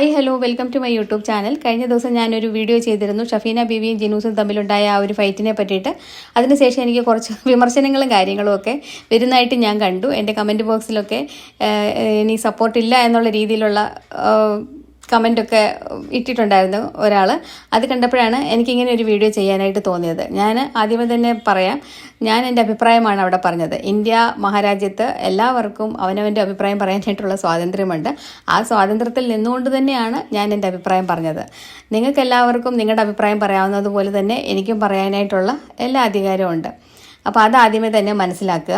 Hi hello welcome to my YouTube channel കഴിഞ്ഞ ദിവസം ഞാനൊരു വീഡിയോ ചെയ്തിരുന്നു. ഷഫീന ബീവിയും ജിനൂസും തമ്മിലുണ്ടായ ആ ഒരു ഫൈറ്റിനെ പറ്റിയിട്ട്. അതിനുശേഷം എനിക്ക് കുറച്ച് വിമർശനങ്ങളും കാര്യങ്ങളും ഒക്കെ വരുന്നതായിട്ട് ഞാൻ കണ്ടു. എന്റെ കമന്റ് ബോക്സിലൊക്കെ ഇനി സപ്പോർട്ടില്ല എന്നുള്ള രീതിയിലുള്ള ഏഹ്, കമന്റൊക്കെ ഇട്ടിട്ടുണ്ടായിരുന്നു ഒരാൾ അത് കണ്ടപ്പോഴാണ് എനിക്കിങ്ങനെ ഒരു വീഡിയോ ചെയ്യാനായിട്ട് തോന്നിയത്. ഞാൻ ആദ്യമേ തന്നെ പറയാം ഞാൻ എന്റെ അഭിപ്രായമാണ് അവിടെ പറഞ്ഞത്. ഇന്ത്യ മഹാരാജ്യത്ത് എല്ലാവർക്കും അവനവന്റെ അഭിപ്രായം പറയാനായിട്ടുള്ള സ്വാതന്ത്ര്യമുണ്ട്. ആ സ്വാതന്ത്ര്യത്തിൽ നിന്നുകൊണ്ട് തന്നെയാണ് ഞാൻ എന്റെ അഭിപ്രായം പറഞ്ഞത്. നിങ്ങൾക്ക് എല്ലാവർക്കും നിങ്ങളുടെ അഭിപ്രായം പറയാവുന്നതുപോലെ തന്നെ എനിക്കും പറയാനായിട്ടുള്ള എല്ലാ അധികാരവും ഉണ്ട്. അപ്പോൾ അത് ആദ്യമേ തന്നെ മനസ്സിലാക്കുക.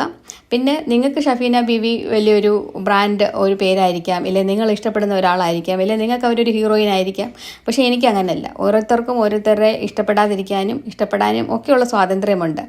പിന്നെ നിങ്ങൾക്ക് ഷഫീന ബീവി വലിയൊരു ബ്രാൻഡ് ഒരു പേരായിരിക്കാം ഇല്ലെ? നിങ്ങൾ ഇഷ്ടപ്പെടുന്ന ഒരാളായിരിക്കാം ഇല്ലെ? നിങ്ങൾക്ക് അവരൊരു ഹീറോയിൻ ആയിരിക്കാം. പക്ഷേ എനിക്ക് അങ്ങനെയല്ല ഓരോരുത്തർക്കും ഓരോരുത്തരെ ഇഷ്ടപ്പെടാതിരിക്കാനും ഇഷ്ടപ്പെടാനും ഒക്കെയുള്ള സ്വാതന്ത്ര്യമുണ്ട്.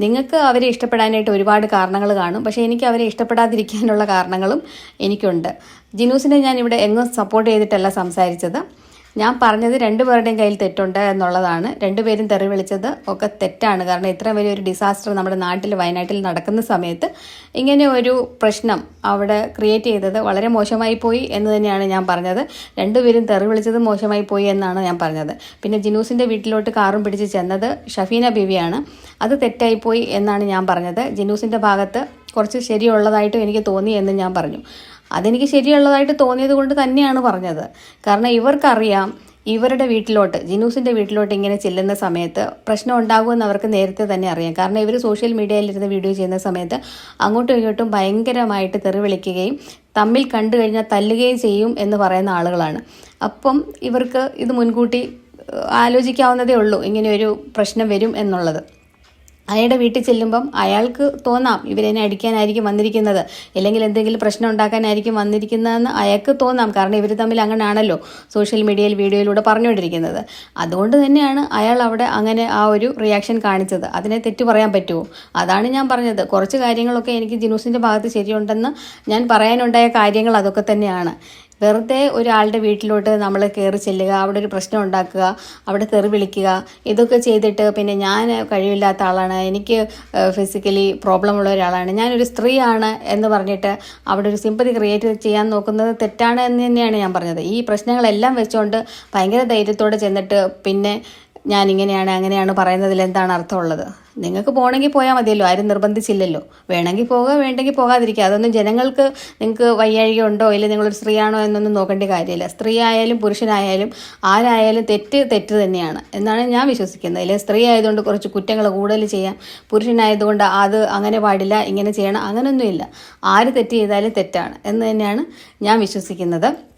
നിങ്ങൾക്ക് അവരെ ഇഷ്ടപ്പെടാനായിട്ട് ഒരുപാട് കാരണങ്ങൾ കാണും. പക്ഷേ എനിക്ക് അവരെ ഇഷ്ടപ്പെടാതിരിക്കാനുള്ള കാരണങ്ങളും എനിക്കുണ്ട്. ജിനൂസിനെ ഞാൻ ഇവിടെ എങ്ങും സപ്പോർട്ട് ചെയ്തിട്ടല്ല സംസാരിച്ചത്. ഞാൻ പറഞ്ഞത് രണ്ടുപേരുടെയും കയ്യിൽ തെറ്റുണ്ട് എന്നുള്ളതാണ്. രണ്ടുപേരും തെറി വിളിച്ചത് ഒക്കെ തെറ്റാണ്. കാരണം ഇത്രയും വലിയൊരു ഡിസാസ്റ്റർ നമ്മുടെ നാട്ടിൽ വയനാട്ടിൽ നടക്കുന്ന സമയത്ത് ഇങ്ങനെ ഒരു പ്രശ്നം അവിടെ ക്രിയേറ്റ് ചെയ്തത് വളരെ മോശമായി പോയി എന്ന് തന്നെയാണ് ഞാൻ പറഞ്ഞത്. രണ്ടുപേരും തെറി വിളിച്ചത് മോശമായി പോയി എന്നാണ് ഞാൻ പറഞ്ഞത്. പിന്നെ ജിനൂസിന്റെ വീട്ടിലോട്ട് കാറും പിടിച്ച് ചെന്നത് ഷഫീന ബീവിയാണ്. അത് തെറ്റായിപ്പോയി എന്നാണ് ഞാൻ പറഞ്ഞത്. ജിനൂസിന്റെ ഭാഗത്ത് കുറച്ച് ശരിയുള്ളതായിട്ടും എനിക്ക് തോന്നി എന്ന് ഞാൻ പറഞ്ഞു. അതെനിക്ക് ശരിയുള്ളതായിട്ട് തോന്നിയത് കൊണ്ട് തന്നെയാണ് പറഞ്ഞത്. കാരണം ഇവർക്കറിയാം ഇവരുടെ വീട്ടിലോട്ട് ജിനൂസിന്റെ വീട്ടിലോട്ട് ഇങ്ങനെ ചെല്ലുന്ന സമയത്ത് പ്രശ്നം ഉണ്ടാകുമെന്ന് അവർക്ക് നേരത്തെ തന്നെ അറിയാം. കാരണം ഇവർ സോഷ്യൽ മീഡിയയിലിരുന്ന് വീഡിയോ ചെയ്യുന്ന സമയത്ത് അങ്ങോട്ടും ഇങ്ങോട്ടും ഭയങ്കരമായിട്ട് തെറി വിളിക്കുകയും തമ്മിൽ കണ്ടു കഴിഞ്ഞാൽ തല്ലുകയും ചെയ്യും എന്ന് പറയുന്ന ആളുകളാണ്. അപ്പം ഇവർക്ക് ഇത് മുൻകൂട്ടി ആലോചിക്കാവുന്നതേ ഉള്ളൂ ഇങ്ങനെ ഒരു പ്രശ്നം വരും എന്നുള്ളത്. അയാളുടെ വീട്ടിൽ ചെല്ലുമ്പം അയാൾക്ക് തോന്നാം ഇവരെന്നെ അടിക്കാനായിരിക്കും വന്നിരിക്കുന്നത്. അല്ലെങ്കിൽ എന്തെങ്കിലും പ്രശ്നം ഉണ്ടാക്കാനായിരിക്കും വന്നിരിക്കുന്നതെന്ന് അയാൾക്ക് തോന്നാം. കാരണം ഇവർ തമ്മിൽ അങ്ങനെയാണല്ലോ സോഷ്യൽ മീഡിയയിൽ വീഡിയോയിലൂടെ പറഞ്ഞുകൊണ്ടിരിക്കുന്നത്. അതുകൊണ്ട് തന്നെയാണ് അയാൾ അവിടെ അങ്ങനെ ആ ഒരു റിയാക്ഷൻ കാണിച്ചത്. അതിനെ തെറ്റു പറയാൻ പറ്റുമോ? അതാണ് ഞാൻ പറഞ്ഞത്. കുറച്ച് കാര്യങ്ങളൊക്കെ എനിക്ക് ജിനൂസിന്റെ ഭാഗത്ത് ശരിയുണ്ടെന്ന് ഞാൻ പറയാനുണ്ടായ കാര്യങ്ങൾ അതൊക്കെ തന്നെയാണ്. വെറുതെ ഒരാളുടെ വീട്ടിലോട്ട് നമ്മൾ കയറി ചെല്ലുക അവിടെ ഒരു പ്രശ്നം ഉണ്ടാക്കുക അവിടെ തെറി വിളിക്കുക ഇതൊക്കെ ചെയ്തിട്ട് പിന്നെ ഞാൻ കഴിവില്ലാത്ത ആളാണ് എനിക്ക് ഫിസിക്കലി പ്രോബ്ലം ഉള്ള ഒരാളാണ്. ഞാനൊരു സ്ത്രീയാണ് എന്ന് പറഞ്ഞിട്ട് അവിടെ ഒരു സിമ്പതി ക്രിയേറ്റ് ചെയ്യാൻ നോക്കുന്നത് തെറ്റാണ് എന്ന് തന്നെയാണ് ഞാൻ പറഞ്ഞത്. ഈ പ്രശ്നങ്ങളെല്ലാം വെച്ചുകൊണ്ട് ഭയങ്കര ധൈര്യത്തോടെ ചെന്നിട്ട് പിന്നെ ഞാൻ ഇങ്ങനെയാണ് അങ്ങനെയാണ് പറയുന്നതിൽ എന്താണ് അർത്ഥമുള്ളത്? നിങ്ങൾക്ക് പോകണമെങ്കിൽ പോയാൽ മതിയല്ലോ ആരും നിർബന്ധിച്ചില്ലല്ലോ. വേണമെങ്കിൽ പോകുക വേണ്ടെങ്കിൽ പോകാതിരിക്കുക അതൊന്നും ജനങ്ങൾക്ക് നിങ്ങൾക്ക് വയ്യാഴിക ഉണ്ടോ ഇല്ലെങ്കിൽ നിങ്ങളൊരു സ്ത്രീയാണോ എന്നൊന്നും നോക്കേണ്ട കാര്യമില്ല. സ്ത്രീ ആയാലും പുരുഷനായാലും ആരായാലും തെറ്റ് തെറ്റ് തന്നെയാണ് എന്നാണ് ഞാൻ വിശ്വസിക്കുന്നത്. അല്ലെങ്കിൽ സ്ത്രീ ആയതുകൊണ്ട് കുറച്ച് കുറ്റങ്ങൾ കൂടുതൽ ചെയ്യാം പുരുഷനായതുകൊണ്ട് അത് അങ്ങനെ പാടില്ല ഇങ്ങനെ ചെയ്യണം അങ്ങനെയൊന്നുമില്ല ആര് തെറ്റ് ചെയ്താലും തെറ്റാണ് എന്ന് തന്നെയാണ് ഞാൻ വിശ്വസിക്കുന്നത്.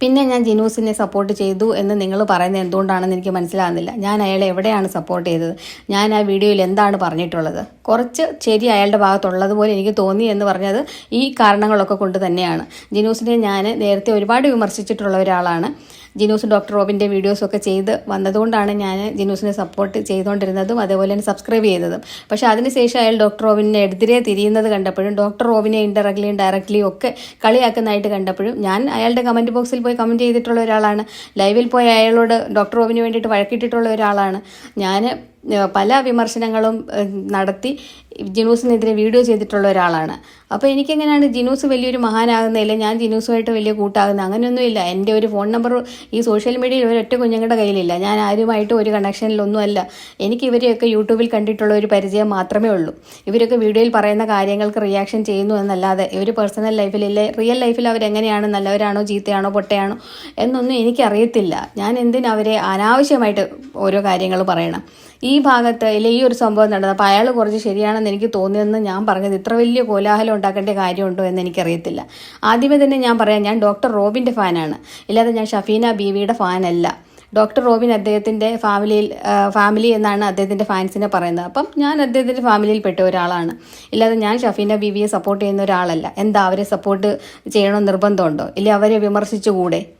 പിന്നെ ഞാൻ ജിനൂസിനെ സപ്പോർട്ട് ചെയ്തു എന്ന് നിങ്ങൾ പറയുന്നത് എന്തുകൊണ്ടാണെന്ന് എനിക്ക് മനസ്സിലാകുന്നില്ല. ഞാൻ അയാളെ എവിടെയാണ് സപ്പോർട്ട് ചെയ്തത്? ഞാൻ ആ വീഡിയോയിൽ എന്താണ് പറഞ്ഞിട്ടുള്ളത്? കുറച്ച് ശരി അയാളുടെ ഭാഗത്തുള്ളതുപോലെ എനിക്ക് തോന്നി എന്ന് പറഞ്ഞത് ഈ കാരണങ്ങളൊക്കെ കൊണ്ട് തന്നെയാണ്. ജിനൂസിനെ ഞാൻ നേരത്തെ ഒരുപാട് വിമർശിച്ചിട്ടുള്ള ഒരാളാണ്. ജിനൂസ് ഡോക്ടർ റോബിന്റെ വീഡിയോസൊക്കെ ചെയ്ത് വന്നതുകൊണ്ടാണ് ഞാൻ ജിനൂസിനെ സപ്പോർട്ട് ചെയ്തുകൊണ്ടിരുന്നതും അതേപോലെ തന്നെ സബ്സ്ക്രൈബ് ചെയ്തതും. പക്ഷെ അതിനുശേഷം അയാൾ ഡോക്ടർ റോബിനെ എതിരെ തിരിയുന്നത് കണ്ടപ്പോഴും ഡോക്ടർ റോബിനെ ഇൻഡയറക്ട്ലിയും ഡയറക്ട്ലിയും ഒക്കെ കളിയാക്കുന്നതായിട്ട് കണ്ടപ്പോഴും ഞാൻ അയാളുടെ കമന്റ് ബോക്സിൽ പോയി കമന്റ് ചെയ്തിട്ടുള്ള ഒരാളാണ്. ലൈവിൽ പോയി അയാളോട് ഡോക്ടർ റോബിന് വേണ്ടിയിട്ട് വഴക്കിട്ടിട്ടുള്ള ഒരാളാണ്. ഞാൻ പല വിമർശനങ്ങളും നടത്തി ജിനൂസിനെതിരെ വീഡിയോ ചെയ്തിട്ടുള്ള ഒരാളാണ്. അപ്പോൾ എനിക്കെങ്ങനെയാണ് ജിനൂസ് വലിയൊരു മഹാനാകുന്നതില്ല ഞാൻ ജിനൂസുമായിട്ട് വലിയ കൂട്ടാകുന്ന? അങ്ങനെയൊന്നുമില്ല. എന്റെ ഒരു ഫോൺ നമ്പർ ഈ സോഷ്യൽ മീഡിയയിൽ ഒരൊറ്റ കുഞ്ഞുങ്ങളുടെ കയ്യിലില്ല. ഞാൻ ആരുമായിട്ട് ഒരു കണക്ഷനിലൊന്നുമല്ല. എനിക്ക് ഇവരെയൊക്കെ യൂട്യൂബിൽ കണ്ടിട്ടുള്ള ഒരു പരിചയം മാത്രമേ ഉള്ളൂ. ഇവരൊക്കെ വീഡിയോയിൽ പറയുന്ന കാര്യങ്ങൾക്ക് റിയാക്ഷൻ ചെയ്യുന്നു എന്നല്ലാതെ ഇവർ പേഴ്സണൽ ലൈഫിലില്ലേ റിയൽ ലൈഫിൽ അവരെങ്ങനെയാണ്? നല്ലവരാണോ? ചീത്തയാണോ? പൊട്ടയാണോ? എന്നൊന്നും എനിക്കറിയത്തില്ല. ഞാൻ എന്തിനവരെ അനാവശ്യമായിട്ട് ഓരോ കാര്യങ്ങൾ പറയണം? ഈ ഭാഗത്ത് ഇല്ല ഈ ഒരു സംഭവം നടന്നത്? നടന്നപ്പോൾ അയാൾ കുറച്ച് ശരിയാണെന്ന് എനിക്ക് തോന്നിയെന്ന് ഞാൻ പറഞ്ഞത് ഇത്ര വലിയ കോലാഹലം ഉണ്ടാക്കേണ്ട കാര്യമുണ്ടോ എന്ന് എനിക്കറിയത്തില്ല. ആദ്യമേ തന്നെ ഞാൻ പറയാം ഞാൻ ഡോക്ടർ റോബിന്റെ ഫാനാണ്. ഇല്ലാതെ ഞാൻ ഷഫീന ബീവിയുടെ ഫാനല്ല. ഡോക്ടർ റോബിൻ അദ്ദേഹത്തിന്റെ ഫാമിലിയിൽ ഫാമിലി എന്നാണ് അദ്ദേഹത്തിന്റെ ഫാൻസിനെ പറയുന്നത്. അപ്പം ഞാൻ അദ്ദേഹത്തിന്റെ ഫാമിലിയിൽ പെട്ട ഒരാളാണ്. ഇല്ലാതെ ഞാൻ ഷഫീന ബീവിയെ സപ്പോർട്ട് ചെയ്യുന്ന ഒരാളല്ല. എന്താ അവരെ സപ്പോർട്ട് ചെയ്യണമെന്ന് നിർബന്ധമുണ്ടോ? ഇല്ല അവരെ വിമർശിച്ചുകൂടെ?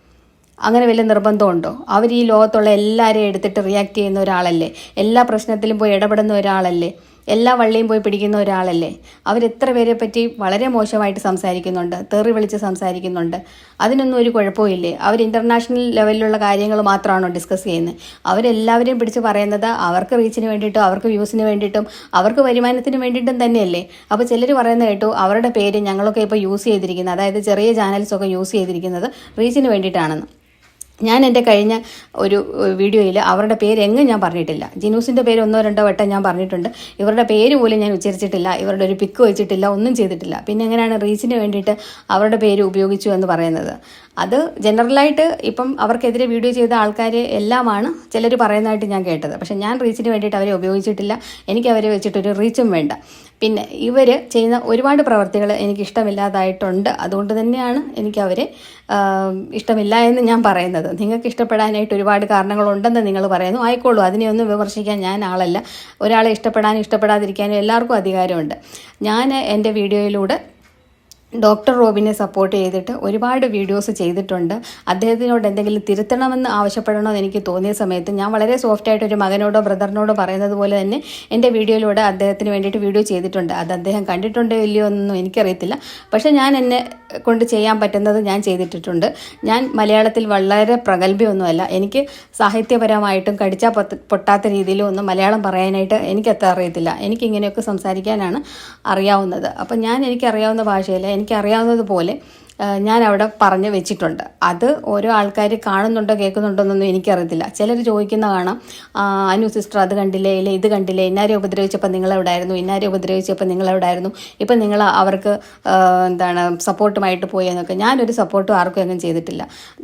അങ്ങനെ വലിയ നിർബന്ധമുണ്ടോ? അവർ ഈ ലോകത്തുള്ള എല്ലാവരെയും എടുത്തിട്ട് റിയാക്ട് ചെയ്യുന്ന ഒരാളല്ലേ? എല്ലാ പ്രശ്നത്തിലും പോയി ഇടപെടുന്ന ഒരാളല്ലേ? എല്ലാ വള്ളിയും പോയി പിടിക്കുന്ന ഒരാളല്ലേ? അവരെത്ര പേരെ പറ്റി വളരെ മോശമായിട്ട് സംസാരിക്കുന്നുണ്ട് തെറി വിളിച്ച് സംസാരിക്കുന്നുണ്ട്. അതിനൊന്നും ഒരു കുഴപ്പമില്ലേ അവർ ഇന്റർനാഷണൽ ലെവലിലുള്ള കാര്യങ്ങൾ മാത്രമാണോ ഡിസ്കസ് ചെയ്യുന്നത്? അവരെല്ലാവരെയും പിടിച്ച് പറയുന്നത് അവർക്ക് റീച്ചിന് വേണ്ടിയിട്ടും അവർക്ക് വ്യൂസിന് വേണ്ടിയിട്ടും അവർക്ക് വരുമാനത്തിന് വേണ്ടിയിട്ടും തന്നെയല്ലേ? അപ്പോൾ ചിലർ പറയുന്നത് കേട്ടു അവരുടെ പേര് ഞങ്ങളൊക്കെ ഇപ്പോൾ യൂസ് ചെയ്തിരിക്കുന്നത് അതായത് ചെറിയ ചാനൽസൊക്കെ യൂസ് ചെയ്തിരിക്കുന്നത് റീച്ചിന് വേണ്ടിയിട്ടാണെന്ന്. ഞാൻ എന്റെ കഴിഞ്ഞ ഒരു വീഡിയോയിൽ അവരുടെ പേര് എങ്ങും ഞാൻ പറഞ്ഞിട്ടില്ല. ജിനൂസിന്റെ പേര് ഒന്നോ രണ്ടോ വട്ടം ഞാൻ പറഞ്ഞിട്ടുണ്ട്. ഇവരുടെ പേര് പോലും ഞാൻ ഉച്ചരിച്ചിട്ടില്ല. ഇവരുടെ ഒരു പിക്ക് വെച്ചിട്ടില്ല. ഒന്നും ചെയ്തിട്ടില്ല. പിന്നെ എങ്ങനെയാണ് റീച്ചിന് വേണ്ടിയിട്ട് അവരുടെ പേര് ഉപയോഗിച്ചു എന്ന് പറയുന്നത്? അത് ജനറലായിട്ട് ഇപ്പം അവർക്കെതിരെ വീഡിയോ ചെയ്ത ആൾക്കാർ എല്ലാമാണ് ചിലർ പറയുന്നതായിട്ട് ഞാൻ കേട്ടത്. പക്ഷേ ഞാൻ റീച്ചിന് വേണ്ടിയിട്ട് അവരെ ഉപയോഗിച്ചിട്ടില്ല. എനിക്ക് അവരെ വെച്ചിട്ടൊരു റീച്ചും വേണ്ട. പിന്നെ ഇവർ ചെയ്യുന്ന ഒരുപാട് പ്രവർത്തികൾ എനിക്ക് ഇഷ്ടമില്ലാതായിട്ടുണ്ട്. അതുകൊണ്ട് തന്നെയാണ് എനിക്ക് അവരെ ഇഷ്ടമില്ല എന്ന് ഞാൻ പറയുന്നത്. നിങ്ങൾക്ക് ഇഷ്ടപ്പെടാനായിട്ട് ഒരുപാട് കാരണങ്ങളുണ്ടെന്ന് നിങ്ങൾ പറയുന്നു. ആയിക്കോളൂ അതിനെ ഒന്നും വിമർശിക്കാൻ ഞാൻ ആളല്ല. ഒരാളെ ഇഷ്ടപ്പെടാനും ഇഷ്ടപ്പെടാതിരിക്കാനും എല്ലാവർക്കും അധികാരമുണ്ട്. ഞാൻ എന്റെ വീഡിയോയിലൂടെ ഡോക്ടർ റോബിനെ സപ്പോർട്ട് ചെയ്തിട്ട് ഒരുപാട് വീഡിയോസ് ചെയ്തിട്ടുണ്ട്. അദ്ദേഹത്തിനോട് എന്തെങ്കിലും തിരുത്തണമെന്ന് ആവശ്യപ്പെടണമെന്ന് എനിക്ക് തോന്നിയ സമയത്ത് ഞാൻ വളരെ സോഫ്റ്റായിട്ട് ഒരു മകനോടോ ബ്രദറിനോടോ പറയുന്നത് പോലെ തന്നെ എന്റെ വീഡിയോയിലൂടെ അദ്ദേഹത്തിന് വേണ്ടിയിട്ട് വീഡിയോ ചെയ്തിട്ടുണ്ട്. അത് അദ്ദേഹം കണ്ടിട്ടുണ്ടോ ഇല്ലയോ എന്നൊന്നും എനിക്കറിയത്തില്ല. പക്ഷേ ഞാൻ എന്നെ കൊണ്ട് ചെയ്യാൻ പറ്റുന്നത് ഞാൻ ചെയ്തിട്ടിട്ടുണ്ട്. ഞാൻ മലയാളത്തിൽ വളരെ പ്രഗത്ഭ്യമൊന്നുമല്ല എനിക്ക് സാഹിത്യപരമായിട്ടും കടിച്ചാൽ പൊട്ടാത്ത രീതിയിലും ഒന്നും മലയാളം പറയാനായിട്ട് എനിക്കത്ര അറിയത്തില്ല. എനിക്കിങ്ങനെയൊക്കെ സംസാരിക്കാനാണ് അറിയാവുന്നത്. അപ്പം ഞാൻ എനിക്കറിയാവുന്ന ഭാഷയിൽ എനിക്കറിയാവുന്നതുപോലെ ഞാൻ അവിടെ പറഞ്ഞു വെച്ചിട്ടുണ്ട്. അത് ഓരോ ആൾക്കാർ കാണുന്നുണ്ടോ കേൾക്കുന്നുണ്ടോ എന്നൊന്നും എനിക്കറിയത്തില്ല. ചിലർ ചോദിക്കുന്ന കാണാം അനു സിസ്റ്റർ അത് കണ്ടില്ലേ? ഇല്ല ഇത് കണ്ടില്ലേ? ഇന്നാരെ ഉപദ്രവിച്ചപ്പോൾ നിങ്ങൾ എവിടെയായിരുന്നു ഇന്നാരെ ഉപദ്രവിച്ചപ്പോൾ നിങ്ങൾ എവിടെയായിരുന്നു ഇപ്പം നിങ്ങൾ അവർക്ക് എന്താണ് സപ്പോർട്ടുമായിട്ട് പോയെന്നൊക്കെ. ഞാനൊരു സപ്പോർട്ടും ആർക്കും എങ്ങും ചെയ്തിട്ടില്ല.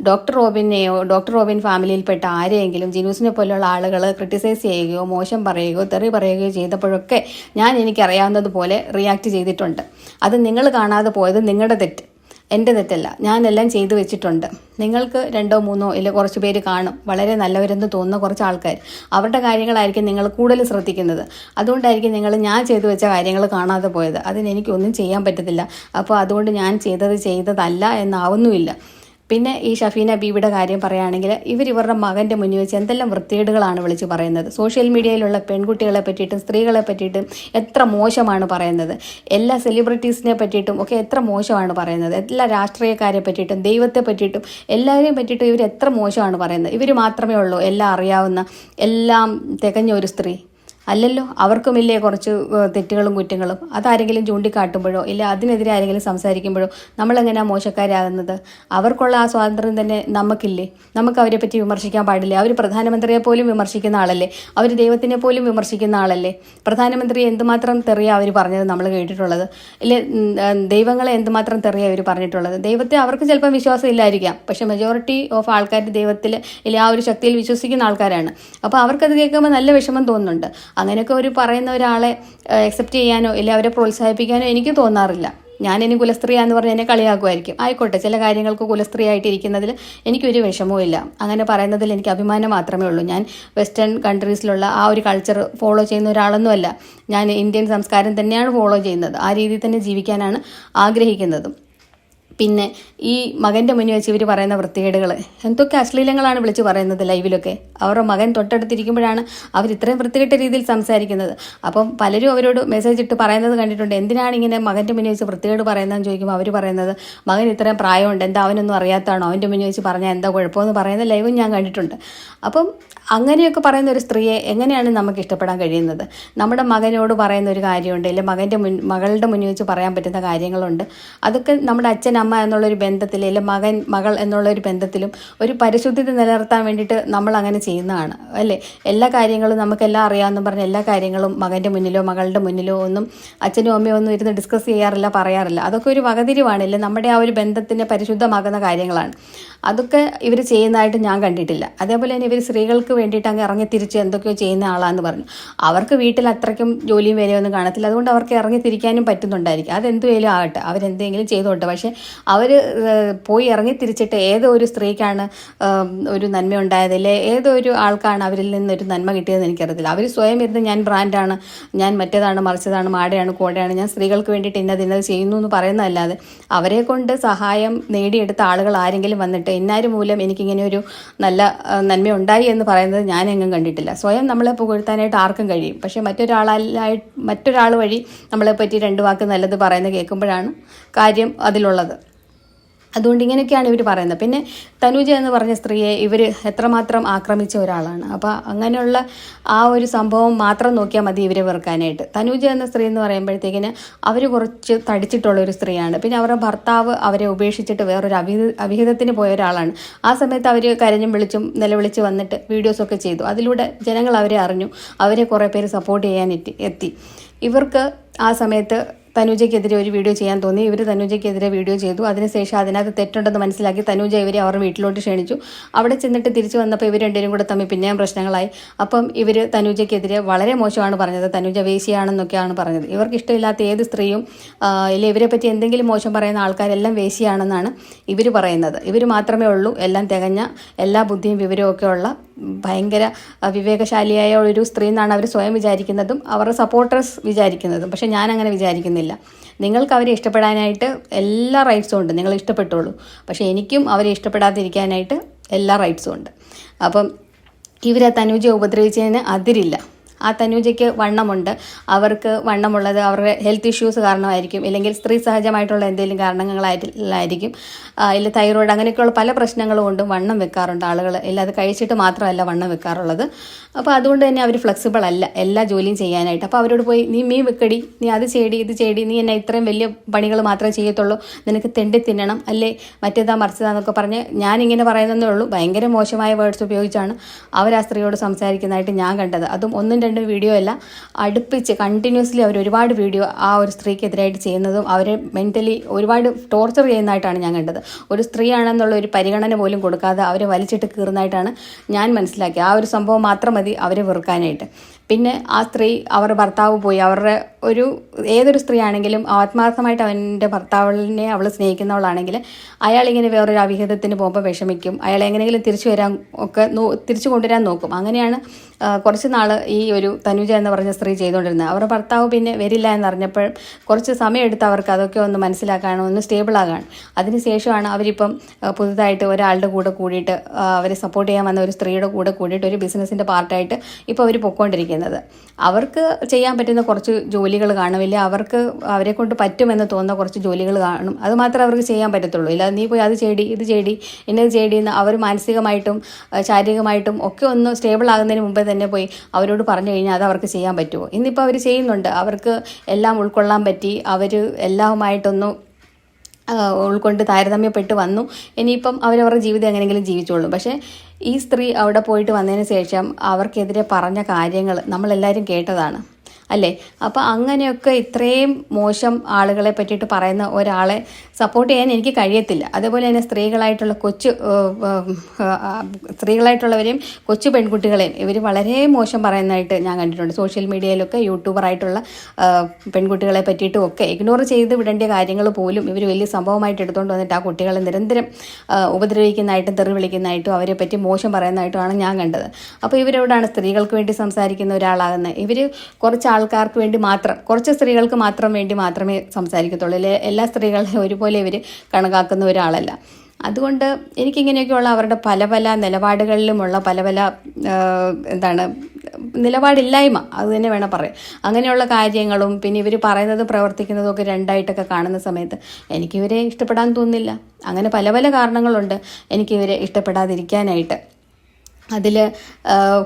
ഡോക്ടർ റോബിനെയോ ഡോക്ടർ റോബിൻ ഫാമിലിയിൽപ്പെട്ട ആരെയെങ്കിലും ജിനൂസിനെ പോലെയുള്ള ആളുകൾ ക്രിട്ടിസൈസ് ചെയ്യുകയോ മോശം പറയുകയോ തെറി പറയുകയോ ചെയ്തപ്പോഴൊക്കെ ഞാൻ എനിക്കറിയാവുന്നതുപോലെ റിയാക്ട് ചെയ്തിട്ടുണ്ട്. അത് നിങ്ങൾ കാണാതെ പോയത് നിങ്ങളുടെ തെറ്റ്. എന്റെ തെറ്റല്ല. ഞാനെല്ലാം ചെയ്തു വെച്ചിട്ടുണ്ട്. നിങ്ങൾക്ക് രണ്ടോ മൂന്നോ ഇല്ല കുറച്ച് പേര് കാണും. വളരെ നല്ലവരെന്ന് തോന്നുന്ന കുറച്ച് ആൾക്കാർ അവരുടെ കാര്യങ്ങളായിരിക്കും നിങ്ങൾ കൂടുതൽ ശ്രദ്ധിക്കുന്നത്. അതുകൊണ്ടായിരിക്കും നിങ്ങൾ ഞാൻ ചെയ്തു വെച്ച കാര്യങ്ങൾ കാണാതെ പോയത്. അതിന് എനിക്കൊന്നും ചെയ്യാൻ പറ്റത്തില്ല. അപ്പോൾ അതുകൊണ്ട് ഞാൻ ചെയ്തത് ചെയ്തതല്ല എന്നാവുന്നുമില്ല. പിന്നെ ഈ ഷഫീന അബീബിയുടെ കാര്യം പറയുകയാണെങ്കിൽ ഇവർ ഇവരുടെ മകന്റെ മുന്നിൽ വെച്ച് എന്തെല്ലാം വൃത്തികേടുകളാണ് വിളിച്ച് പറയുന്നത്. സോഷ്യൽ മീഡിയയിലുള്ള പെൺകുട്ടികളെ പറ്റിയിട്ടും സ്ത്രീകളെ പറ്റിയിട്ടും എത്ര മോശമാണ് പറയുന്നത്. എല്ലാ സെലിബ്രിറ്റീസിനെ പറ്റിയിട്ടും ഒക്കെ എത്ര മോശമാണ് പറയുന്നത്. എല്ലാ രാഷ്ട്രീയക്കാരെ പറ്റിയിട്ടും ദൈവത്തെ പറ്റിയിട്ടും എല്ലാവരെയും പറ്റിയിട്ടും ഇവർ എത്ര മോശമാണ് പറയുന്നത്. ഇവർ മാത്രമേ ഉള്ളൂ എല്ലാം അറിയാവുന്ന എല്ലാം തികഞ്ഞ ഒരു സ്ത്രീ. അല്ലല്ലോ അവർക്കുമില്ലേ കുറച്ച് തെറ്റുകളും കുറ്റങ്ങളും? അതാരെങ്കിലും ചൂണ്ടിക്കാട്ടുമ്പോഴോ ഇല്ല അതിനെതിരെ ആരെങ്കിലും സംസാരിക്കുമ്പോഴോ നമ്മളെങ്ങനെയാണ് മോശക്കാരാകുന്നത്? അവർക്കുള്ള ആ സ്വാതന്ത്ര്യം തന്നെ നമുക്കില്ലേ? നമുക്ക് അവരെ പറ്റി വിമർശിക്കാൻ പാടില്ല? അവർ പ്രധാനമന്ത്രിയെ പോലും വിമർശിക്കുന്ന ആളല്ലേ? അവർ ദൈവത്തിനെ പോലും വിമർശിക്കുന്ന ആളല്ലേ? പ്രധാനമന്ത്രി എന്തുമാത്രം തെറിയ അവർ പറഞ്ഞത് നമ്മൾ കേട്ടിട്ടുള്ളത്? ഇല്ലേ ദൈവങ്ങളെ എന്തുമാത്രം തെറിയ അവർ പറഞ്ഞിട്ടുള്ളത്? ദൈവത്തെ അവർക്ക് ചിലപ്പം വിശ്വാസം ഇല്ലായിരിക്കാം. പക്ഷെ മെജോറിറ്റി ഓഫ് ആൾക്കാർ ദൈവത്തിൽ ഇല്ല ആ ഒരു ശക്തിയിൽ വിശ്വസിക്കുന്ന ആൾക്കാരാണ്. അപ്പോൾ അവർക്കത് കേൾക്കുമ്പോൾ നല്ല വിഷമം തോന്നുന്നുണ്ട്. അങ്ങനെയൊക്കെ ഒരു പറയുന്ന ഒരാളെ അക്സെപ്റ്റ് ചെയ്യാനോ ഇല്ല അവരെ പ്രോത്സാഹിപ്പിക്കാനോ എനിക്ക് തോന്നാറില്ല. ഞാൻ ഇനി കുലസ്ത്രീയാന്ന് പറഞ്ഞ് എന്നെ കളിയാക്കുമായിരിക്കും. ആയിക്കോട്ടെ ചില കാര്യങ്ങൾക്ക് കുലസ്ത്രീയായിട്ട് ഇരിക്കുന്നതിൽ എനിക്കൊരു വിഷമവും ഇല്ല. അങ്ങനെ പറയുന്നതിൽ എനിക്ക് അഭിമാനം മാത്രമേ ഉള്ളൂ. ഞാൻ വെസ്റ്റേൺ കൺട്രീസിലുള്ള ആ ഒരു കൾച്ചർ ഫോളോ ചെയ്യുന്ന ഒരാളൊന്നുമല്ല. ഞാൻ ഇന്ത്യൻ സംസ്കാരം തന്നെയാണ് ഫോളോ ചെയ്യുന്നത്. ആ രീതിയിൽ തന്നെ ജീവിക്കാനാണ് ആഗ്രഹിക്കുന്നതും. പിന്നെ ഈ മകന്റെ മുന്നിൽ വെച്ച് ഇവർ പറയുന്ന വൃത്തികേടുകൾ എന്തൊക്കെ അശ്ലീലങ്ങളാണ് വിളിച്ച് പറയുന്നത് ലൈവിലൊക്കെ. അവരുടെ മകൻ തൊട്ടടുത്തിരിക്കുമ്പോഴാണ് അവർ ഇത്രയും വൃത്തികെട്ട രീതിയിൽ സംസാരിക്കുന്നത്. അപ്പം പലരും അവരോട് മെസ്സേജ് ഇട്ട് പറയുന്നത് കണ്ടിട്ടുണ്ട്. എന്തിനാണ് ഇങ്ങനെ മകന്റെ മുന്നിൽ വെച്ച് വൃത്തികേട് പറയുന്നതെന്ന് ചോദിക്കുമ്പോൾ അവർ പറയുന്നത് മകൻ ഇത്രയും പ്രായമുണ്ട് എന്താ അവനൊന്നും അറിയാത്തതാണോ? അവന്റെ മുന്നിൽ വെച്ച് പറഞ്ഞാൽ എന്താ കുഴപ്പമെന്ന് പറയുന്ന ലൈവും ഞാൻ കണ്ടിട്ടുണ്ട്. അപ്പം അങ്ങനെയൊക്കെ പറയുന്ന ഒരു സ്ത്രീയെ എങ്ങനെയാണ് നമുക്ക് ഇഷ്ടപ്പെടാൻ കഴിയുന്നത്? നമ്മുടെ മകനോട് പറയുന്ന ഒരു കാര്യമുണ്ട് അല്ലെങ്കിൽ മകന്റെ മുൻ മകളുടെ മുന്നിൽ വെച്ച് പറയാൻ പറ്റുന്ന കാര്യങ്ങളുണ്ട്. അതൊക്കെ നമ്മുടെ അച്ഛൻ അമ്മ എന്നുള്ളൊരു ബന്ധത്തിൽ അല്ലെ മകൻ മകൾ എന്നുള്ളൊരു ബന്ധത്തിലും ഒരു പരിശുദ്ധിത നിലനിർത്താൻ വേണ്ടിയിട്ട് നമ്മൾ അങ്ങനെ ചെയ്യുന്നതാണ് അല്ലേ? എല്ലാ കാര്യങ്ങളും നമുക്കെല്ലാം അറിയാമെന്നും പറഞ്ഞ് എല്ലാ കാര്യങ്ങളും മകന്റെ മുന്നിലോ മകളുടെ മുന്നിലോ ഒന്നും അച്ഛനും അമ്മയോ ഒന്നും ഇരുന്ന് ഡിസ്കസ് ചെയ്യാറില്ല പറയാറില്ല. അതൊക്കെ ഒരു വകതിരിവാണ്. അല്ലേ നമ്മുടെ ആ ഒരു ബന്ധത്തിനെ പരിശുദ്ധമാക്കുന്ന കാര്യങ്ങളാണ്. അതൊക്കെ ഇവർ ചെയ്യുന്നതായിട്ട് ഞാൻ കണ്ടിട്ടില്ല. അതേപോലെ തന്നെ ഇവർ സ്ത്രീകൾക്ക് വേണ്ടിയിട്ട് അങ്ങ് ഇറങ്ങി തിരിച്ച് എന്തൊക്കെയോ ചെയ്യുന്ന ആളാന്ന് പറഞ്ഞു. അവർക്ക് വീട്ടിൽ അത്രയ്ക്കും ജോലിയും വിലയൊന്നും കാണത്തില്ല. അതുകൊണ്ട് അവർക്ക് ഇറങ്ങി തിരിക്കാനും പറ്റുന്നുണ്ടായിരിക്കും. അതെന്തുവേലും ആകട്ടെ. അവരെന്തെങ്കിലും ചെയ്തോട്ടെ. പക്ഷേ അവർ പോയി ഇറങ്ങി തിരിച്ചിട്ട് ഏതോ ഒരു സ്ത്രീക്കാണ് ഒരു നന്മ ഉണ്ടായത് അല്ലെ ഏതോ ഒരു ആൾക്കാണ് അവരിൽ നിന്നൊരു നന്മ കിട്ടിയതെന്ന് എനിക്കറിയത്തില്ല. അവർ സ്വയം ഇരുന്ന് ഞാൻ ബ്രാൻഡാണ് ഞാൻ മറ്റേതാണ് മറിച്ചതാണ് മാടയാണ് കോടയാണ് ഞാൻ സ്ത്രീകൾക്ക് വേണ്ടിയിട്ട് ഇന്നത് ഇന്നത് ചെയ്യുന്നു എന്ന് പറയുന്നതല്ലാതെ അവരെ കൊണ്ട് സഹായം നേടിയെടുത്ത ആളുകൾ ആരെങ്കിലും വന്നിട്ട് ഇന്നാര് മൂലം എനിക്കിങ്ങനെ ഒരു നല്ല നന്മ ഉണ്ടായി എന്ന് പറയുന്നത് ഞാൻ എങ്ങും കണ്ടിട്ടില്ല. സ്വയം നമ്മളെ പുകഴ്ത്താനായിട്ട് ആർക്കും കഴിയും. പക്ഷേ മറ്റൊരാളായി മറ്റൊരാൾ വഴി നമ്മളെ പറ്റി രണ്ട് വാക്ക് നല്ലത് പറയുന്നത് കേൾക്കുമ്പോഴാണ് കാര്യം അതിലുള്ളത്. അതുകൊണ്ട് ഇങ്ങനെയൊക്കെയാണ് ഇവർ പറയുന്നത്. പിന്നെ തനുജ എന്ന് പറഞ്ഞ സ്ത്രീയെ ഇവർ എത്രമാത്രം ആക്രമിച്ച ഒരാളാണ്. അപ്പോൾ അങ്ങനെയുള്ള ആ ഒരു സംഭവം മാത്രം നോക്കിയാൽ മതി ഇവരെ വെറുക്കാനായിട്ട്. തനുജ എന്ന സ്ത്രീ എന്ന് പറയുമ്പോഴത്തേക്കിന് അവർ കുറച്ച് തടിച്ചിട്ടുള്ള ഒരു സ്ത്രീയാണ്. പിന്നെ അവരുടെ ഭർത്താവ് അവരെ ഉപേക്ഷിച്ചിട്ട് വേറൊരു അഭിഹിത അഭിഹിതത്തിന് പോയ ഒരാളാണ്. ആ സമയത്ത് അവർ കരഞ്ഞും വിളിച്ചും നിലവിളിച്ച് വന്നിട്ട് വീഡിയോസൊക്കെ ചെയ്തു. അതിലൂടെ ജനങ്ങൾ അവരെ അറിഞ്ഞു. അവരെ കുറേ പേര് സപ്പോർട്ട് ചെയ്യാൻ എത്തി. ഇവർക്ക് ആ സമയത്ത് തനുജയ്ക്കെതിരെ ഒരു വീഡിയോ ചെയ്യാൻ തോന്നി. ഇവർ തനുജയ്ക്കെതിരെ വീഡിയോ ചെയ്തു. അതിനുശേഷം അതിനകത്ത് തെറ്റുണ്ടെന്ന് മനസ്സിലാക്കി തനുജ ഇവരെ അവരുടെ വീട്ടിലോട്ട് ക്ഷണിച്ചു. അവിടെ ചെന്നിട്ട് തിരിച്ചു വന്നപ്പോൾ ഇവർ രണ്ടുപേരും കൂടെ തമ്മിൽ പിന്നെയും പ്രശ്നങ്ങളായി. അപ്പം ഇവർ തനുജയ്ക്കെതിരെ വളരെ മോശമാണ് പറഞ്ഞത്. തനുജ വേശിയാണെന്നൊക്കെയാണ് പറഞ്ഞത്. ഇവർക്ക് ഇഷ്ടമില്ലാത്ത ഏത് സ്ത്രീയും അല്ലെങ്കിൽ ഇവരെ പറ്റി എന്തെങ്കിലും മോശം പറയുന്ന ആൾക്കാരെല്ലാം വേശിയാണെന്നാണ് ഇവർ പറയുന്നത്. ഇവർ മാത്രമേ ഉള്ളൂ. എല്ലാം തികഞ്ഞ എല്ലാ ബുദ്ധിയും വിവരവും ഉള്ള ഭയങ്കര വിവേകശാലിയായ ഒരു സ്ത്രീ എന്നാണ് അവർ സ്വയം വിചാരിക്കുന്നതും അവരുടെ സപ്പോർട്ടേഴ്സ് വിചാരിക്കുന്നതും. പക്ഷേ ഞാൻ അങ്ങനെ വിചാരിക്കുന്നില്ല. നിങ്ങൾക്ക് അവരെ ഇഷ്ടപ്പെടാനായിട്ട് എല്ലാ റൈറ്റ്സും ഉണ്ട്. നിങ്ങൾ ഇഷ്ടപ്പെട്ടോളൂ. പക്ഷേ എനിക്കും അവരെ ഇഷ്ടപ്പെടാതിരിക്കാനായിട്ട് എല്ലാ റൈറ്റ്സും ഉണ്ട്. അപ്പം ഇവരെ തനുജ ഉപദ്രവിച്ചതിന് അതിരില്ല. ആ തനൂജയ്ക്ക് വണ്ണമുണ്ട്. അവർക്ക് വണ്ണമുള്ളത് അവരുടെ ഹെൽത്ത് ഇഷ്യൂസ് കാരണമായിരിക്കും. ഇല്ലെങ്കിൽ സ്ത്രീ സഹജമായിട്ടുള്ള എന്തെങ്കിലും കാരണങ്ങളായിട്ടായിരിക്കും ഇല്ല തൈറോയിഡ് അങ്ങനെയൊക്കെയുള്ള പല പ്രശ്നങ്ങളും കൊണ്ടും വണ്ണം വെക്കാറുണ്ട് ആളുകൾ ഇല്ല അത് കഴിച്ചിട്ട് മാത്രമല്ല വണ്ണം വെക്കാറുള്ളത്. അപ്പോൾ അതുകൊണ്ട് തന്നെ അവർ ഫ്ലെക്സിബിൾ അല്ല. എല്ലാ ജോലിയും ചെയ്യാനായിട്ട്. അപ്പോൾ അവരോട് പോയി നീ മീൻ വെക്കടി. നീ അത് ചെയ്യടി ഇത് ചെയ്യടി. നീ എന്നെ ഇത്രയും വലിയ പണികൾ മാത്രമേ ചെയ്യത്തുള്ളൂ. നിനക്ക് തെണ്ടി തിന്നണം. അല്ലേ? മറ്റേതാ മറിച്ചതാന്നൊക്കെ പറഞ്ഞ് ഞാനിങ്ങനെ പറയുന്നതേ ഉള്ളൂ. ഭയങ്കര മോശമായ വേർഡ്സ് ഉപയോഗിച്ചാണ് അവർ ആ സ്ത്രീയോട് സംസാരിക്കുന്നതായിട്ട് ഞാൻ കണ്ടത്. അതും ഒന്നും രണ്ടും വീഡിയോ അല്ല. അടുപ്പിച്ച് കണ്ടിന്യൂസ്ലി അവർ ഒരുപാട് വീഡിയോ ആ ഒരു സ്ത്രീക്കെതിരായിട്ട് ചെയ്യുന്നതും അവരെ മെന്റലി ഒരുപാട് ടോർച്ചർ ചെയ്യുന്നതായിട്ടാണ് ഞാൻ കണ്ടത്. ഒരു സ്ത്രീയാണെന്നുള്ള ഒരു പരിഗണന പോലും കൊടുക്കാതെ അവരെ വലിച്ചിട്ട് കീറുന്നതായിട്ടാണ് ഞാൻ മനസ്സിലാക്കിയത്. ആ ഒരു സംഭവം മാത്രം മതി അവരെ വെറുക്കാനായിട്ട്. പിന്നെ ആ സ്ത്രീ അവരുടെ ഭർത്താവ് പോയി. അവരുടെ ഒരു ഏതൊരു സ്ത്രീ ആണെങ്കിലും ആത്മാർത്ഥമായിട്ട് അവന്റെ ഭർത്താവിനെ അവൾ സ്നേഹിക്കുന്നവളാണെങ്കിൽ അയാൾ ഇങ്ങനെ വേറൊരു അവിഹിതത്തിന് പോകുമ്പോൾ വിഷമിക്കും. അയാൾ എങ്ങനെയെങ്കിലും തിരിച്ചു വരാൻ ഒക്കെ തിരിച്ചു കൊണ്ടുവരാൻ നോക്കും. അങ്ങനെയാണ് കുറച്ച് നാൾ ഈ ഒരു തനുജ എന്ന് പറഞ്ഞ സ്ത്രീ ചെയ്തുകൊണ്ടിരുന്നത്. അവരുടെ ഭർത്താവ് പിന്നെ വരില്ല എന്നറിഞ്ഞപ്പോൾ കുറച്ച് സമയമെടുത്ത് അവർക്ക് അതൊക്കെ ഒന്ന് മനസ്സിലാക്കാനും ഒന്ന് സ്റ്റേബിളാകാൻ. അതിനുശേഷമാണ് അവരിപ്പം പുതുതായിട്ട് ഒരാളുടെ കൂടെ കൂടിയിട്ട് അവരെ സപ്പോർട്ട് ചെയ്യാൻ വന്ന ഒരു സ്ത്രീയുടെ കൂടെ കൂടിയിട്ട് ഒരു ബിസിനസ്സിന്റെ പാർട്ടായിട്ട് ഇപ്പോൾ അവർ പൊയ്ക്കൊണ്ടിരിക്കുന്നത്. അവർക്ക് ചെയ്യാൻ പറ്റുന്ന കുറച്ച് ജോലികൾ കാണുമില്ല അവർക്ക് അവരെ കൊണ്ട് പറ്റുമെന്ന് തോന്നുന്ന കുറച്ച് ജോലികൾ കാണും. അത് മാത്രമേ അവർക്ക് ചെയ്യാൻ പറ്റത്തുള്ളൂ. ഇല്ല നീ പോയി അത് ചെയ്ടി ഇത് ചെയ്ടി ഇന്നത് ചെയ്ടി എന്ന് അവർ മാനസികമായിട്ടും ശാരീരികമായിട്ടും ഒക്കെ ഒന്ന് സ്റ്റേബിൾ ആകുന്നതിന് മുമ്പേ തന്നെ പോയി അവരോട് പറഞ്ഞു കഴിഞ്ഞാൽ അത് അവർക്ക് ചെയ്യാൻ പറ്റുമോ? ഇന്നിപ്പോൾ അവർ ചെയ്യുന്നുണ്ട്. അവർക്ക് എല്ലാം ഉൾക്കൊള്ളാൻ പറ്റി. അവർ എല്ലാവുമായിട്ടൊന്നും ഉൾക്കൊണ്ട് താരതമ്യപ്പെട്ട് വന്നു. ഇനിയിപ്പം അവരവരുടെ ജീവിതം എങ്ങനെയെങ്കിലും ജീവിച്ചോളും. പക്ഷേ ഈ സ്ത്രീ അവിടെ പോയിട്ട് വന്നതിന് ശേഷം അവർക്കെതിരെ പറഞ്ഞ കാര്യങ്ങൾ നമ്മളെല്ലാവരും കേട്ടതാണ്. അല്ലേ? അപ്പോൾ അങ്ങനെയൊക്കെ ഇത്രയും മോശം ആളുകളെ പറ്റിയിട്ട് പറയുന്ന ഒരാളെ സപ്പോർട്ട് ചെയ്യാൻ എനിക്ക് കഴിയത്തില്ല. അതുപോലെ തന്നെ സ്ത്രീകളായിട്ടുള്ള കൊച്ചു സ്ത്രീകളായിട്ടുള്ളവരെയും കൊച്ചു പെൺകുട്ടികളെയും ഇവർ വളരെ മോശം പറയുന്നതായിട്ട് ഞാൻ കണ്ടിട്ടുണ്ട്. സോഷ്യൽ മീഡിയയിലൊക്കെ യൂട്യൂബറായിട്ടുള്ള പെൺകുട്ടികളെ പറ്റിയിട്ടും ഒക്കെ ഇഗ്നോർ ചെയ്ത് വിടേണ്ട കാര്യങ്ങൾ പോലും ഇവർ വലിയ സംഭവമായിട്ട് എടുത്തുകൊണ്ട് വന്നിട്ട് ആ കുട്ടികളെ നിരന്തരം ഉപദ്രവിക്കുന്നതായിട്ടും തെറി വിളിക്കുന്നതായിട്ടും അവരെ പറ്റി മോശം പറയുന്നതായിട്ടുമാണ് ഞാൻ കണ്ടത്. അപ്പോൾ ഇവരോടാണ് സ്ത്രീകൾക്ക് വേണ്ടി സംസാരിക്കുന്ന ഒരാളാകുന്നത്. ഇവർ കുറച്ച് ആൾക്കാർക്ക് വേണ്ടി മാത്രം കുറച്ച് സ്ത്രീകൾക്ക് മാത്രം വേണ്ടി മാത്രമേ സംസാരിക്കത്തുള്ളൂ. എല്ലാ സ്ത്രീകളെയും ഒരുപോലെ ഇവർ കണക്കാക്കുന്ന ഒരാളല്ല. അതുകൊണ്ട് എനിക്കിങ്ങനെയൊക്കെയുള്ള അവരുടെ പല പല നിലപാടുകളിലുമുള്ള പല പല എന്താണ് നിലപാടില്ലായ്മ അത് തന്നെ വേണം പറയാം അങ്ങനെയുള്ള കാര്യങ്ങളും പിന്നെ ഇവർ പറയുന്നത് പ്രവർത്തിക്കുന്നതും ഒക്കെ രണ്ടായിട്ടൊക്കെ കാണുന്ന സമയത്ത് എനിക്കിവരെ ഇഷ്ടപ്പെടാൻ തോന്നില്ല അങ്ങനെ പല പല കാരണങ്ങളുണ്ട് എനിക്കിവരെ ഇഷ്ടപ്പെടാതിരിക്കാനായിട്ട്. അതിൽ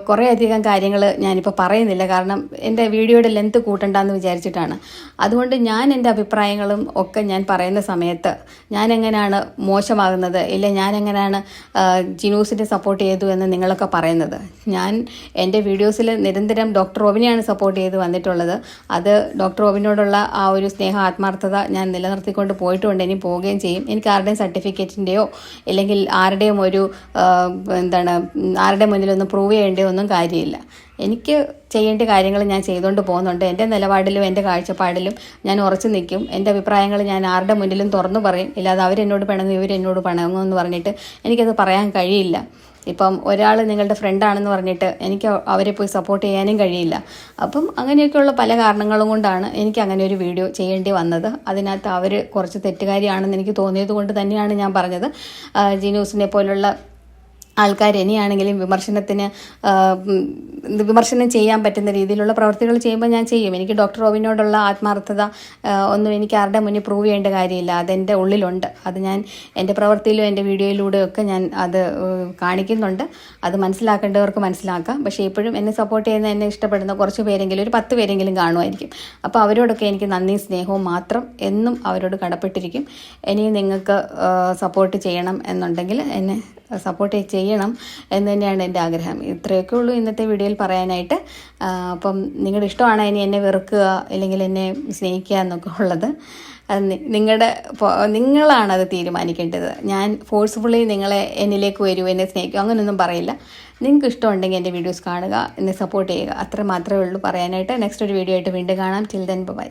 കുറേ അധികം കാര്യങ്ങൾ ഞാനിപ്പോൾ പറയുന്നില്ല. കാരണം എന്റെ വീഡിയോയുടെ ലെങ്ത് കൂട്ടണ്ടെന്ന് വിചാരിച്ചിട്ടാണ്. അതുകൊണ്ട് ഞാൻ എന്റെ അഭിപ്രായങ്ങളും ഒക്കെ ഞാൻ പറയുന്ന സമയത്ത് ഞാൻ എങ്ങനെയാണ് മോശമാകുന്നത്? ഇല്ല ഞാൻ എങ്ങനെയാണ് ജിനൂസിനെ സപ്പോർട്ട് ചെയ്തു എന്ന് നിങ്ങളൊക്കെ പറയുന്നത്? ഞാൻ എന്റെ വീഡിയോസിൽ നിരന്തരം ഡോക്ടർ റോബിനെയാണ് സപ്പോർട്ട് ചെയ്ത് വന്നിട്ടുള്ളത്. അത് ഡോക്ടർ റോബിനോടുള്ള ആ ഒരു സ്നേഹ ആത്മാർത്ഥത ഞാൻ നിലനിർത്തിക്കൊണ്ട് പോയിട്ടുണ്ട്. ഇനി പോവുകയും ചെയ്യും. എനിക്ക് ആരുടെയും സർട്ടിഫിക്കറ്റിന്റെയോ ഇല്ലെങ്കിൽ ആരുടെയും ഒരു എന്താണ് ആരുടെ മുന്നിലൊന്നും പ്രൂവ് ചെയ്യേണ്ട ഒന്നും കാര്യമില്ല. എനിക്ക് ചെയ്യേണ്ട കാര്യങ്ങൾ ഞാൻ ചെയ്തുകൊണ്ട് പോകുന്നുണ്ട്. എന്റെ നിലപാടിലും എന്റെ കാഴ്ചപ്പാടിലും ഞാൻ ഉറച്ചു നിൽക്കും. എന്റെ അഭിപ്രായങ്ങൾ ഞാൻ ആരുടെ മുന്നിലും തുറന്നു പറയും. ഇല്ലാതെ അവരെന്നോട് പിണങ്ങും ഇവരെന്നോട് പിണങ്ങും എന്ന് പറഞ്ഞിട്ട് എനിക്കത് പറയാൻ കഴിയില്ല. ഇപ്പം ഒരാൾ നിങ്ങളുടെ ഫ്രണ്ടാണെന്ന് പറഞ്ഞിട്ട് എനിക്ക് അവരെ പോയി സപ്പോർട്ട് ചെയ്യാനും കഴിയില്ല. അപ്പം അങ്ങനെയൊക്കെയുള്ള പല കാരണങ്ങളും കൊണ്ടാണ് എനിക്ക് അങ്ങനെ ഒരു വീഡിയോ ചെയ്യേണ്ടി വന്നത്. അതിനകത്ത് അവർ കുറച്ച് തെറ്റുകാരിയാണെന്ന് എനിക്ക് തോന്നിയത് കൊണ്ട് തന്നെയാണ് ഞാൻ പറഞ്ഞത്. ജിനൂസിനെ പോലുള്ള ആൾക്കാർ ഇനിയാണെങ്കിലും വിമർശനത്തിന് വിമർശനം ചെയ്യാൻ പറ്റുന്ന രീതിയിലുള്ള പ്രവർത്തികൾ ചെയ്യുമ്പോൾ ഞാൻ ചെയ്യും. എനിക്ക് ഡോക്ടർ റോബിനോടുള്ള ആത്മാർത്ഥത ഒന്നും എനിക്ക് ആരുടെ മുന്നിൽ പ്രൂവ് ചെയ്യേണ്ട കാര്യമില്ല. അതെന്റെ ഉള്ളിലുണ്ട്. അത് ഞാൻ എന്റെ പ്രവൃത്തിയിലും എന്റെ വീഡിയോയിലൂടെയും ഒക്കെ ഞാൻ അത് കാണിക്കുന്നുണ്ട്. അത് മനസ്സിലാക്കേണ്ടവർക്ക് മനസ്സിലാക്കാം. പക്ഷേ എപ്പോഴും എന്നെ സപ്പോർട്ട് ചെയ്യുന്ന എന്നെ ഇഷ്ടപ്പെടുന്ന കുറച്ച് പേരെങ്കിലും ഒരു പത്ത് പേരെങ്കിലും കാണുമായിരിക്കും. അപ്പോൾ അവരോടൊക്കെ എനിക്ക് നന്ദി സ്നേഹവും മാത്രം എന്നും അവരോട് കടപ്പെട്ടിരിക്കും. ഇനിയും നിങ്ങൾക്ക് സപ്പോർട്ട് ചെയ്യണം എന്നുണ്ടെങ്കിൽ എന്നെ സപ്പോർട്ട് ചെയ്യണം എന്ന് തന്നെയാണ് എന്റെ ആഗ്രഹം. ഇത്രയൊക്കെ ഉള്ളൂ ഇന്നത്തെ വീഡിയോയിൽ പറയാനായിട്ട്. അപ്പം നിങ്ങളുടെ ഇഷ്ടമാണ് ഇനി എന്നെ വെറുക്കുക അല്ലെങ്കിൽ എന്നെ സ്നേഹിക്കുക എന്നൊക്കെ ഉള്ളത്. നിങ്ങളുടെ നിങ്ങളാണ് അത് തീരുമാനിക്കേണ്ടത്. ഞാൻ ഫോഴ്സ്ഫുള്ളി നിങ്ങളെ എന്നിലേക്ക് വരൂ എന്നെ സ്നേഹിക്കൂ അങ്ങനെയൊന്നും പറയില്ല. നിങ്ങൾക്ക് ഇഷ്ടമുണ്ടെങ്കിൽ എന്റെ വീഡിയോസ് കാണുക എന്നെ സപ്പോർട്ട് ചെയ്യുക. അത്ര മാത്രമേ ഉള്ളൂ പറയാനായിട്ട്. നെക്സ്റ്റ് ഒരു വീഡിയോ ആയിട്ട് വീണ്ടും കാണാം. Till then bye